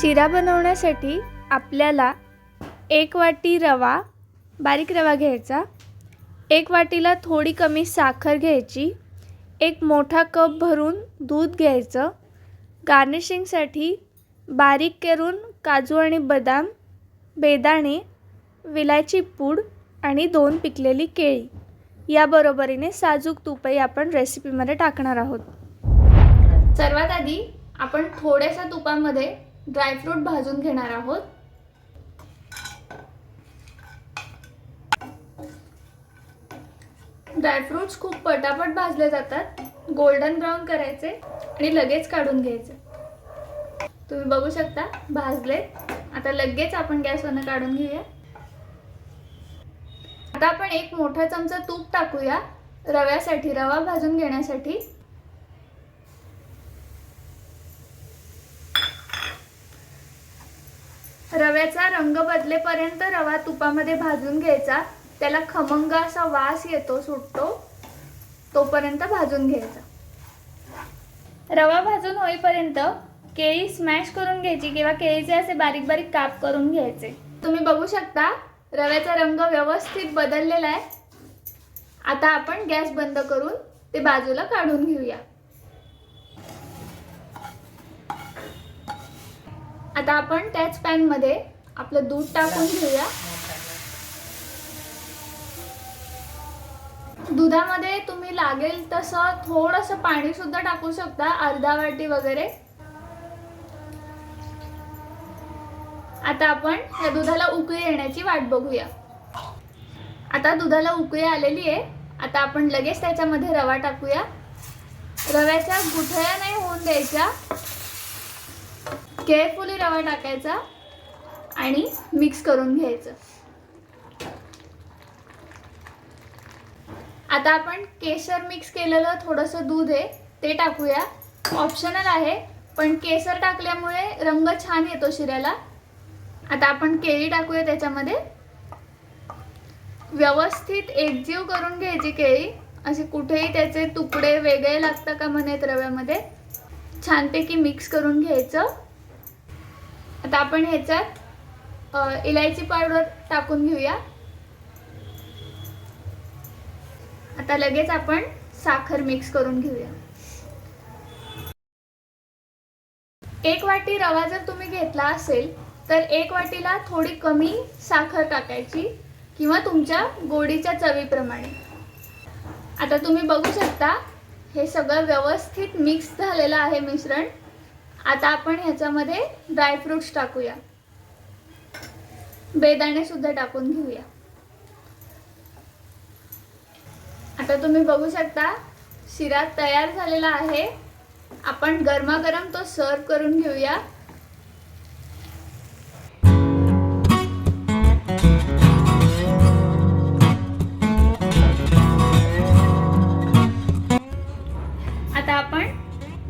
शिरा बनवण्यासाठी आपल्याला एक वाटी रवा बारीक रवा घ्यायचा. एक वाटीला थोडी कमी साखर घ्यायची. एक मोठा कप भरून दूध घ्यायचं. गार्निशिंगसाठी बारीक करून काजू आणि बदाम बेदाणे विलायची पूड आणि दोन पिकलेली केळी. या बरोबरीने साजूक तुपही आपण रेसिपीमध्ये टाकणार आहोत. सर्वात आधी आपण थोड्याशा तुपामध्ये ड्रायफ्रूट भाजून घेणार आहोत. ड्रायफ्रुट्स खूप पटापट भाजले जातात. गोल्डन ब्राऊन करायचे आणि लगेच काढून घ्यायचे. तुम्ही बघू शकता भाजलेत आता लगेच आपण गॅसवरनं काढून घेऊया. आता आपण एक मोठा चमचा तूप टाकूया. रव्यासाठी रवा भाजून घेण्यासाठी. रव्याचा रंग बदलेपर्यंत रवा तुपामध्ये भाजून घ्यायचा. त्याला खमंग असा वास येतो सुटतो तोपर्यंत भाजून घ्यायचा. रवा भाजून होईपर्यंत केळी स्मॅश करून घ्यायची किंवा केळीचे असे बारीक बारीक काप करून घ्यायचे. तुम्ही बघू शकता रव्याचा रंग व्यवस्थित बदललेला आहे. आता आपण गॅस बंद करून ते बाजूला काढून घेऊया. आता आपण त्याच पॅनमध्ये आपलं दूध टाकून घेऊया. दुधामध्ये तुम्ही लागेल तसं थोडंसं पाणी सुद्धा टाकू शकता अर्धा वाटी वगैरे. आता आपण या दुधाला उकळी येण्याची वाट बघूया. आता दुधाला उकळी आलेली आहे. आता आपण लगेच त्याच्यामध्ये रवा टाकूया. रव्याच्या गुठळ्या नाही होऊन द्यायच्या. केअरफुली रवा टाकायचा आणि मिक्स करून घ्यायचं. आता आपण केसर मिक्स केलेलं थोडंसं दूध आहे ते टाकूया. ऑप्शनल आहे पण केसर टाकल्यामुळे रंग छान येतो शिऱ्याला. आता आपण केळी टाकूया त्याच्यामध्ये. व्यवस्थित एकजीव करून घ्यायची केळी. असे कुठेही त्याचे तुकडे वेगळे लागतं का म्हणत रव्यामध्ये. छानपैकी मिक्स करून घ्यायचं. आता आपण ह्याच्यात इलायची पावडर टाकून घेऊया. आता लगेच आपण साखर मिक्स करून घेऊया. एक वाटी रवा जर तुम्ही घेतला असेल तर एक वाटीला थोडी कमी साखर टाकायची किंवा तुमच्या गोडीच्या चवीप्रमाणे. आता तुम्ही बघू शकता हे सगळं व्यवस्थित मिक्स झालेलं आहे मिश्रण. आता आपण ह्याच्यामध्ये ड्रायफ्रुट्स टाकूया. बेदाणे सुद्धा टाकून घेऊया. आता तुम्ही बघू शकता शिरा तयार झालेला आहे. आपण गरमागरम तो सर्व करून घेऊया. आता आपण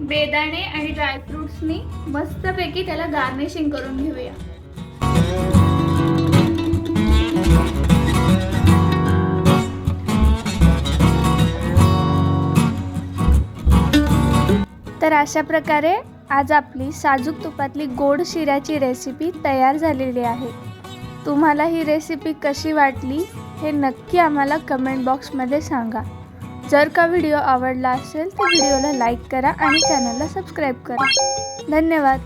बेदाणे आणि ड्रायफ्रुट्सनी मस्तपैकी त्याला गार्निशिंग करून घेऊया. तर अशा प्रकारे आज आपली साजूक तुपातली गोड शिऱ्याची रेसिपी तयार झालेली आहे. तुम्हाला ही रेसिपी कशी वाटली हे नक्की आम्हाला कमेंट बॉक्समध्ये सांगा. जर का व्हिडिओ आवडला असेल तर व्हिडिओला लाईक करा आणि चॅनलला सबस्क्राईब करा. धन्यवाद.